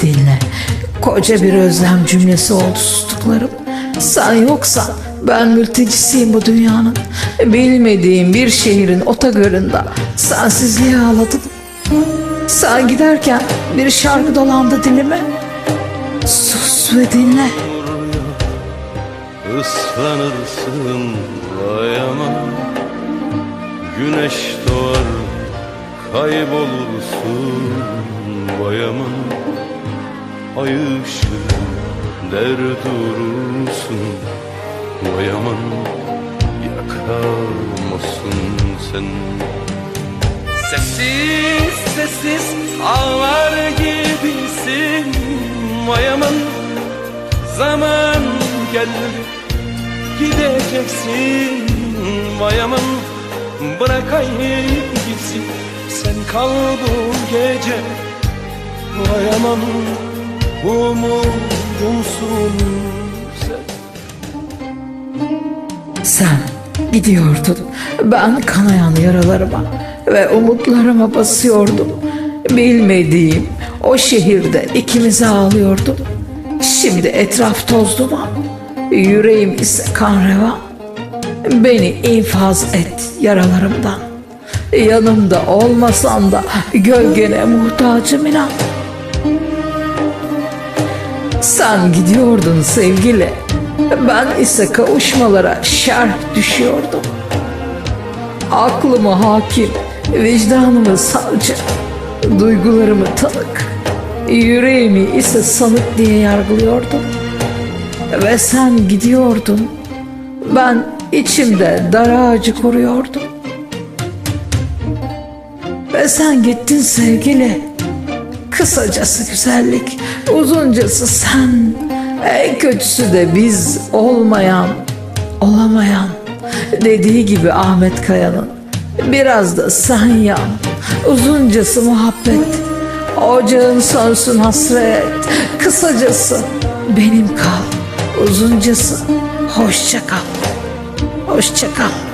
dinle. Koca bir özlem cümlesi oldu sustuklarım. Sen yoksan ben mültecisiyim bu dünyanın. Bilmediğim bir şehrin otogarında sensizliğe ağladım. Sen giderken bir şarkı dolandı dilime. Sus ve dinle. Islanırsın vay aman Güneş doğar kaybolursun Ay ışığı der durursun. Vay aman Yakamazsın sen. Sessiz sessiz ağlar gibisin. Vay aman Zaman geldi gideceksin. Vay aman bırakayım gitsin. Sen kal bu gece. Vay aman umudumsun sen gidiyordun. Ben kanayan yaralarıma ve umutlarıma basıyordum. Bilmediğim o şehirde ikimize ağlıyordum. Şimdi etraf toz duman. Yüreğim ise kan revan. Beni infaz et yaralarımdan. Yanımda olmasan da gölgene muhtacım inan. Sen gidiyordun sevgili. Ben ise kavuşmalara şerh düşüyordum. Aklımı hakim, vicdanımı savcı, duygularımı tanık, yüreğimi ise sanık diye yargılıyordum. Ve sen gidiyordun, ben içimde dar ağacı koruyordum. Ve sen gittin sevgili. Kısacası güzellik, uzuncası sen. En kötüsü de biz olmayan, olamayan. Dediği gibi Ahmet Kaya'nın. Biraz da sen yan. Uzuncası muhabbet. Ocağın sönsün hasret. Kısacası benim kal. Uzuncası hoşça kal. Hoşça kal.